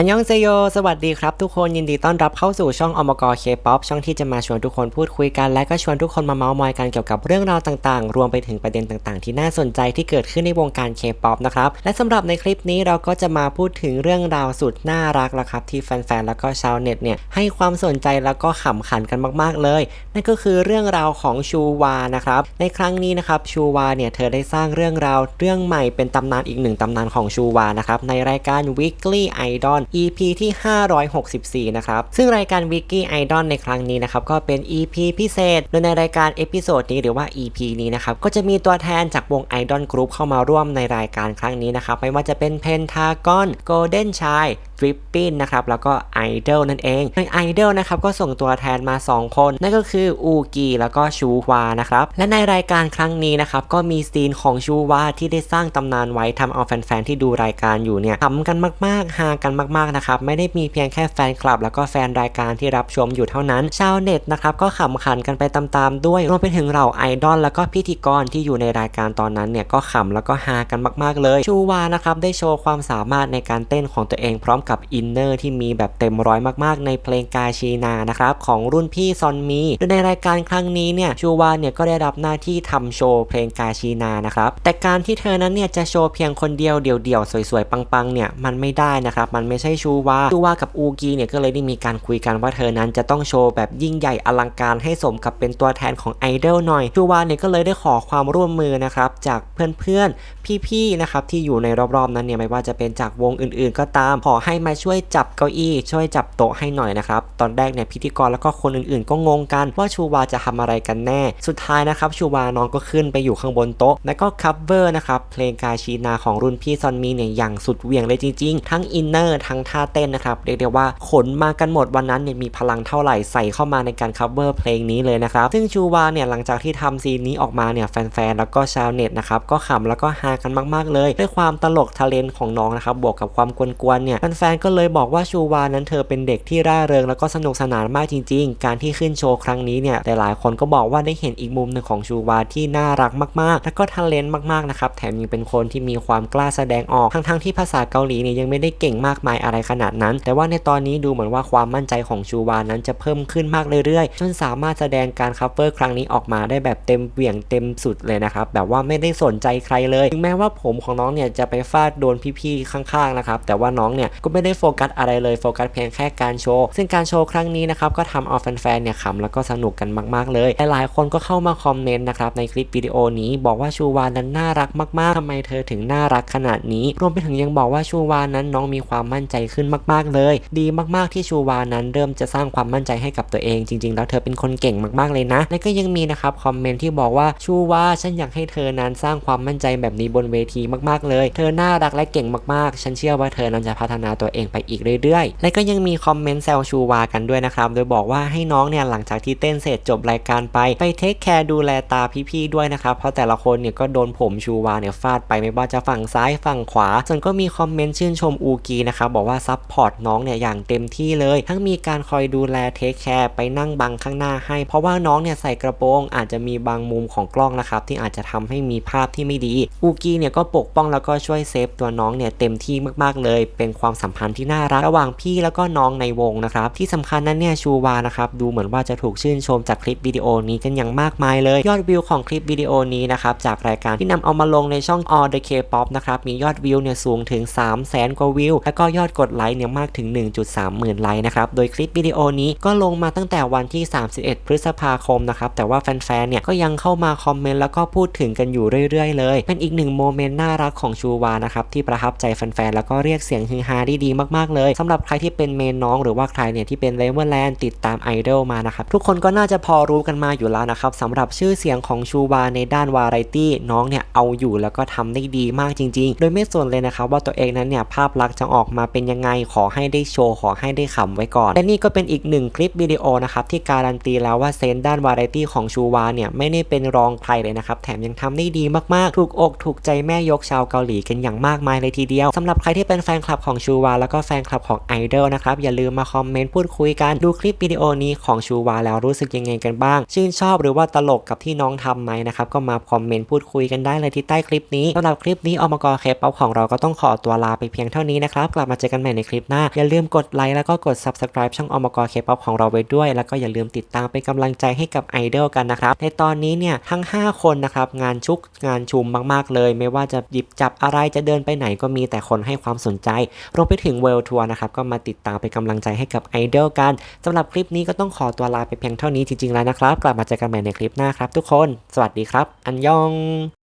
อันยองเซโย สวัสดีครับทุกคนยินดีต้อนรับเข้าสู่ช่องอมกเคป๊อปช่องที่จะมาชวนทุกคนพูดคุยกัน และก็ชวนทุกคนมาเมาส์มอยกันเกี่ยวกับเรื่องราวต่างๆ รวมไปถึงประเด็นต่างๆ ที่น่าสนใจที่เกิดขึ้นในวงการเคป๊อปนะครับ และสำหรับในคลิปนี้เราก็จะมาพูดถึงเรื่องราวสุดน่ารักละครับที่แฟนๆ แล้วก็ชาวเน็ตเนี่ยให้ความสนใจแล้วก็ขำขันกันมากๆเลย นั่นก็คือเรื่องราวของชูวานะครับในครั้งนี้นะครับชูวาเนี่ยเธอได้สร้างเรื่องราวเรื่องใหม่เป็นตำนานอีกหนึ่งตำนานของชูวานะครับในรายการ Weekly Idol EP ที่ 564 นะครับ ซึ่งรายการ Wiki Idol ในครั้งนี้นะครับ ก็เป็น EP พิเศษ โดยในรายการเอพิโซดนี้หรือว่า EP นี้นะครับ ก็จะมีตัวแทนจากวง Idol Group เข้ามาร่วมในรายการครั้งนี้นะครับ ไม่ว่าจะเป็นเพนทากอนโกลเด้นชายะครับแล้วก็ไอดอลนั่นเองโดยไอดอลนะครับก็ส่งตัวแทนมา 2 คน นั่นก็คืออูกีแล้วก็ชูวานะครับและในรายการครั้งนี้นะครับก็มีซีนของชูวาที่ได้สร้างตำนานไว้ทำเอาแฟนๆที่ดูรายการอยู่เนี่ยขำกันมากๆฮากันมากๆนะครับไม่ได้มีเพียงแค่แฟนคลับ แล้วก็แฟนรายการที่รับชมอยู่เท่านั้น ชาวเน็ตนะครับก็ขำขันกันไปตามๆด้วยรวมไปถึงเราไอดอลแล้วก็พิธีกรที่อยู่ในรายการตอนนั้นเนี่ยก็ขำแล้วก็ฮากันมากๆเลย ชูวานะครับได้โชว์ความสามารถในการเต้นของตัวเองพร้อมกับอินเนอร์ที่มีแบบเต็มร้อยมากๆ ในเพลงกาชีนานะครับของรุ่นพี่ซอนมีโดยในรายการครั้งนี้เนี่ยชูวานเนี่ยก็ได้รับหน้าที่ทำโชว์เพลงกาชีนานะครับแต่การที่เธอนั้นเนี่ยจะโชว์เพียงคนเดียวเดี่ยวๆสวยๆปังๆเนี่ยมันไม่ได้นะครับมันไม่ใช่ชูวาชูวากับอูกีเนี่ยก็เลยได้มีการคุยกันว่าเธอนั้นจะต้องโชว์แบบยิ่งใหญ่อลังการให้สมกับเป็นตัวแทนของไอดอลหน่อยชูวาเนี่ยก็เลยได้ขอความร่วมมือนะครับจากเพื่อนๆพี่ๆนะครับที่อยู่ในรอบๆนั้นเนี่ยไม่ว่าจะเป็นจากวงอื่นๆ ก็ตามขอให้มาช่วยจับเก้าอี้ช่วยจับโต๊ะให้หน่อยนะครับ ตอนแรกเนี่ยพิธีกรแล้วก็คนอื่นๆ ก็งงกันว่าชูวาจะทำอะไรกันแน่ สุดท้ายนะครับชูวาน้องก็ขึ้นไปอยู่ข้างบนโต๊ะ แล้วก็คัฟเวอร์นะครับเพลงกาชีนาของรุ่นพี่ซอนมีเนี่ยอย่างสุดเหวี่ยงเลยจริงๆ ทั้งอินเนอร์ทั้งท่าเต้นนะครับเรียกได้ว่าขนมากันหมดวันนั้นเนี่ยมีพลังเท่าไหร่ใส่เข้ามาในการคัฟเวอร์เพลงนี้เลยนะครับซึ่งชูวาเนี่ยหลังจากที่ทำซีนนี้ออกมาเนี่ยแฟนๆแล้วก็ชาวเน็ตนะครับก็ขำแล้วก็ฮากันมากๆเลย ด้วยความตลกทะเลนของน้องนะครับบวกกับความกวนๆเนี่ยแฟนๆก็เลยบอกว่าชูวานั้นเธอเป็นเด็กที่ร่าเริงแล้วก็สนุกสนานมากจริง ๆ การที่ขึ้นโชว์ครั้งนี้เนี่ยหลายๆคนก็บอกว่าได้เห็นอีกมุมหนึ่งของชูวาที่น่ารักมากๆ แล้วก็ทันเลนมากๆนะครับแถมยังเป็นคนที่มีความกล้าแสดงออกทั้งๆที่ภาษาเกาหลีเนี่ยยังไม่ได้เก่งมากมายอะไรขนาดนั้น แต่ว่าในตอนนี้ดูเหมือนว่าความมั่นใจของชูวานั้นจะเพิ่มขึ้นมากเรื่อยๆ จนสามารถแสดงการคัฟเวอร์ครั้งนี้ออกมาได้แบบเต็มเบี่ยงเต็มสุดเลยนะครับแบบว่าไม่ได้สนใจใครเลย ถึงแม้ว่าผมของน้องเนี่ยจะไปฟาดโดนพี่ๆข้างๆนะครับแต่ว่าน้องเนี่ยก็ไม่ไม่ได้โฟกัสอะไรเลยโฟกัสเพียงแค่การโชว์ ซึ่งการโชว์ครั้งนี้นะครับก็ทำเอาแฟนๆเนี่ยขำแล้วก็สนุกกันมากๆเลยหลายๆคนก็เข้ามาคอมเมนต์นะครับในคลิปวิดีโอนี้บอกว่าชูวานั้นน่ารักมากๆทำไมเธอถึงน่ารักขนาดนี้ รวมไปถึงยังบอกว่าชูวานั้นน้องมีความมั่นใจขึ้นมากๆเลย ดีมากๆที่ชูวานั้นเริ่มจะสร้างความมั่นใจให้กับตัวเองจริง ๆ แล้วเธอเป็นคนเก่งมากๆเลยนะ และก็ยังมีนะครับคอมเมนต์ที่บอกว่าชูวาฉันอยากให้เธอนั้นสร้างความมั่นใจแบบนี้บนเวทีมากๆเลย เธอน่ารักและเก่งมากๆ ฉันเชื่อว่าเธอนั้นจะพัฒนาตัวเองไปอีกเรื่อยๆ และก็ยังมีคอมเมนต์แซวชูวากันด้วยนะครับ โดยบอกว่าให้น้องเนี่ยหลังจากที่เต้นเสร็จจบรายการไป ไปเทคแคร์ดูแลตาพี่ๆด้วยนะครับ เพราะแต่ละคนเนี่ยก็โดนผมชูวาเนี่ยฟาดไปไม่ว่าจะฝั่งซ้ายฝั่งขวา ส่วนก็มีคอมเมนต์ชื่นชมอูกีนะครับบอกว่าซับพอร์ตน้องเนี่ยอย่างเต็มที่เลย ทั้งมีการคอยดูแลเทคแคร์ไปนั่งบังข้างหน้าให้ เพราะว่าน้องเนี่ยใส่กระโปรงอาจจะมีบางมุมของกล้องนะครับที่อาจจะทำให้มีภาพที่ไม่ดีอูกีเนี่ยก็ปกป้องแล้วก็ช่วยเซฟตัวน้องเนี่ยเต็มที่มากๆเลย เป็นความสัมพันธ์ที่น่ารักระหว่างพี่แล้วก็น้องในวงนะครับที่สำคัญนั้นเนี่ยชูวานะครับดูเหมือนว่าจะถูกชื่นชมจากคลิปวิดีโอนี้กันอย่างมากมายเลยยอดวิวของคลิปวิดีโอนี้นะครับจากรายการที่นำเอามาลงในช่อง All the K-pop นะครับมียอดวิวเนี่ยสูงถึง 3 0 0แสนกว่าวิว แล้วก็ยอดกดไลค์เนี่ยมากถึง 1.3 หมื่นไลค์นะครับโดยคลิปวิดีโอนี้ก็ลงมาตั้งแต่วันที่ 31 พฤษภาคมนะครับแต่ว่าแฟนๆเนี่ยก็ยังเข้ามาคอมเมนต์แล้วก็พูดถึงกันอยู่เรื่อยๆเลย เป็นอีกหนึ่งโมเมนต์น่ารักของชูวานะครับที่ประทับใจแฟนๆแล้วก็เรียกเสียงฮือฮาได้ดีมากๆเลยสำหรับใครที่เป็นเมนน้องหรือว่าใครเนี่ยที่เป็นเลเวอร์แลนด์ติดตามไอดอลมานะครับทุกคนก็น่าจะพอรู้กันมาอยู่แล้วนะครับสำหรับชื่อเสียงของชูวาในด้านวาไรตี้น้องเนี่ยเอาอยู่แล้วก็ทำได้ดีมากจริง ๆ โดยไม่สนเลยนะครับว่าตัวเองนั้นเนี่ยภาพลักษณ์จะออกมาเป็นยังไงขอให้ได้โชว์ขอให้ได้ขำไว้ก่อน และนี่ก็เป็นอีกหนึ่งคลิปวิดีโอนะครับที่การันตีแล้วว่าเซนด้านวาไรตี้ของชูวาเนี่ยไม่ได้เป็นรองใครเลยนะครับแถมยังทำได้ดีมากๆ ถูกอกถูกใจแม่ยกชาวเกาหลีกันอย่างมากมายเลยทีเดียวสำหรับใครที่เป็นแฟนคลับของชูวาาแล้วก็แฟนคลับของไอดอลนะครับ อย่าลืมมาคอมเมนต์พูดคุยกัน ดูคลิปวิดีโอนี้ของชูวาแล้วรู้สึกยังไงกันบ้าง ชื่นชอบหรือว่าตลกกับที่น้องทำไหมนะครับ ก็มาคอมเมนต์พูดคุยกันได้เลยที่ใต้คลิปนี้สำหรับคลิปนี้อมกเคป๊อปของเราก็ต้องขอตัวลาไปเพียงเท่านี้นะครับ กลับมาเจอกันใหม่ในคลิปหน้า อย่าลืมกดไลค์แล้วก็กด subscribe ช่องอมกเคป๊อปของเราไว้ด้วย แล้วก็อย่าลืมติดตามเป็นกำลังใจให้กับไอดอลกันนะครับ ในตอนนี้เนี่ยทั้ง 5 คนนะครับงานชุกงานชุมมาก ๆ เลย ไม่ว่าจะหยิบจับอะไรจะเดินไปไหนก็มีแต่คนให้ความสนใจรวมไปถึงเวลทัวร์นะครับก็มาติดตามเป็นกำลังใจให้กับไอดอลกันสำหรับคลิปนี้ก็ต้องขอตัวลาไปเพียงเท่านี้จริงๆแล้วนะครับ กลับมาเจอกันใหม่ในคลิปหน้าครับทุกคน สวัสดีครับ อันยอง